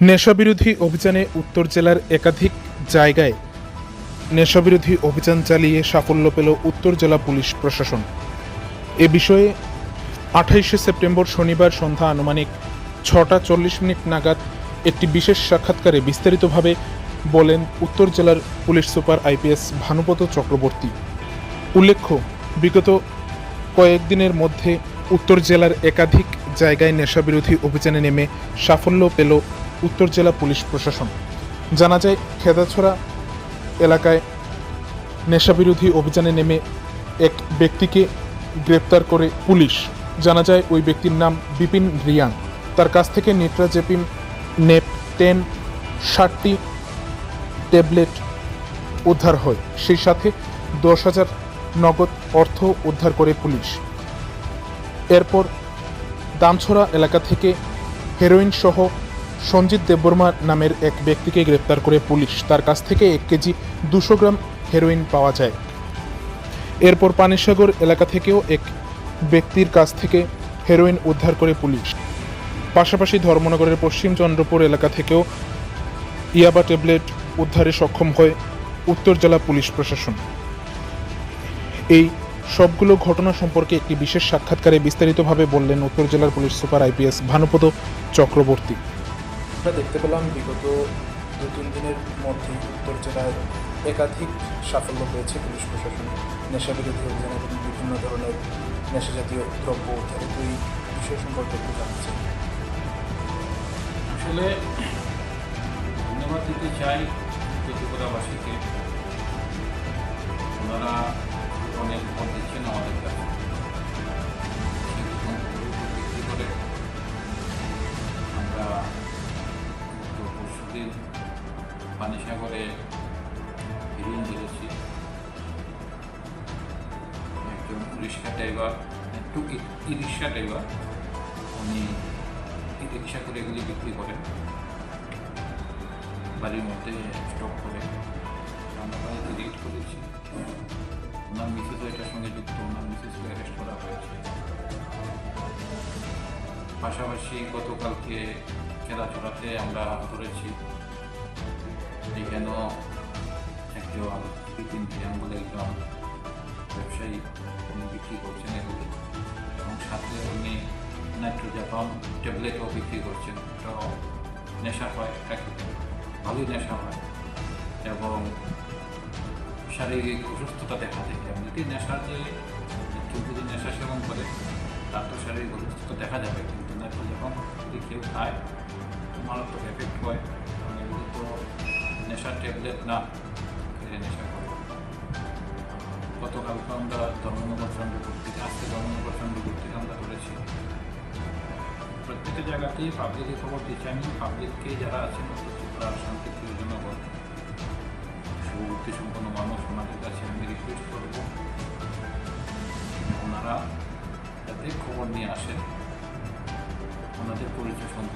নেশাবিরোধী অভিযানে উত্তর জেলার একাধিক জায়গায় নেশাবিরোধী অভিযান চালিয়ে সাফল্য পেল উত্তর জেলা পুলিশ প্রশাসন। এ বিষয়ে আঠাইশে সেপ্টেম্বর শনিবার সন্ধ্যা আনুমানিক ছটা চল্লিশ মিনিট নাগাদ একটি বিশেষ সাক্ষাৎকারে বিস্তারিতভাবে বলেন উত্তর জেলার police super IPS Bhanupat Chakraborty. উল্লেখ্য, বিগত কয়েকদিনের মধ্যে উত্তর জেলার একাধিক জায়গায় নেশাবিরোধী অভিযানে নেমে সাফল্য পেল উত্তর জেলা পুলিশ প্রশাসন। জানা যায়, খেদাছড়া এলাকায় নেশাবিরোধী অভিযানে নেমে এক ব্যক্তিকে গ্রেপ্তার করে পুলিশ। জানা যায়, ওই ব্যক্তির নাম বিপিন রিয়াং তার কাছ থেকে নিট্রাজেপিম নেপ টেন, ষাটটি ট্যাবলেট উদ্ধার হয়। সেই সাথে দশ হাজার নগদ অর্থ উদ্ধার করে পুলিশ। এরপর দামছড়া এলাকা থেকে হেরোইন সহ সঞ্জিত দেববর্মা নামের এক ব্যক্তিকে গ্রেপ্তার করে পুলিশ। তার কাছ থেকে এক কেজি দুশো গ্রাম হেরোইন পাওয়া যায়। এরপর পানিসাগর এলাকা থেকেও এক ব্যক্তির কাছ থেকে হেরোইন উদ্ধার করে পুলিশ। পাশাপাশি ধর্মনগরের পশ্চিম চন্দ্রপুর এলাকা থেকেও ইয়াবা ট্যাবলেট উদ্ধারে সক্ষম হয় উত্তর জেলা পুলিশ প্রশাসন। এই সবগুলো ঘটনা সম্পর্কে একটি বিশেষ সাক্ষাৎকারে বিস্তারিতভাবে বললেন উত্তর জেলার police super IPS Bhanupad Chakraborty. আমরা দেখতে পেলাম বিগত দু তিন দিনের মধ্যে উত্তর জেলায় একাধিক সাফল্য পেয়েছে পুলিশ প্রশাসন, নেশাবিরোধী অভিযান এবং বিভিন্ন ধরনের নেশাজাতীয় দ্রব্য উদ্ধারে এই বিষয় সম্পর্কে একটু জানতে আসলে ধন্যবাদ দিতে চাই ত্রিপুরাবাসীকে। ওনারা অনেক ভোট দিচ্ছেন পরশুদিন পানিসাগরে হিরোইন ধরেছি। একজন রিক্সা ড্রাইভার, একটু ই রিক্সা ড্রাইভার। উনি ই রিক্সা করে এগুলি বিক্রি করেন। বাড়ির মধ্যে স্টক করে। আমরা রেড করেছি। পাশাপাশি গতকালকে খেলাচড়াতে আমরা ধরেছি। এখানেও একজন বিপিন ভিয়ান বলে একজন ব্যবসায়ী উনি বিক্রি করছেন এগুলি এবং সাথে উনি নাইট্রোজাপাম ট্যাবলেটও বিক্রি করছেন। এটাও নেশা হয় এটাকে ভালোই নেশা হয় এবং শারীরিক অসুস্থতা দেখা যায় এমনিতে নেশার যে কেউ যদি নেশা সেবন করে, তার তো শারীরিক অসুস্থতা দেখা যাবে। কিন্তু যখন যদি কেউ খায় মারাত্মক এফেক্ট হয় কারণ এগুলো তো নেশার ট্যাবলেট না খেলে নেশা করে গতকালকে আমরা ধর্মনগর চন্দ্রপুর থেকে আজকে ধর্মনগর চন্দ্রপুর থেকে আমরা ধরেছি প্রত্যেকটা জায়গাতেই পাবলিকে খবর দিচ্ছি আমি পাবলিককে যারা আছেন উত্তর ত্রিপুরার শান্তিপ্রিয় জনগণ শুভবুদ্ধি সম্পন্ন মানুষ ওনাদের কাছে আমি রিকোয়েস্ট করব ওনারা যাতে খবর নিয়ে আসেন 古人就说。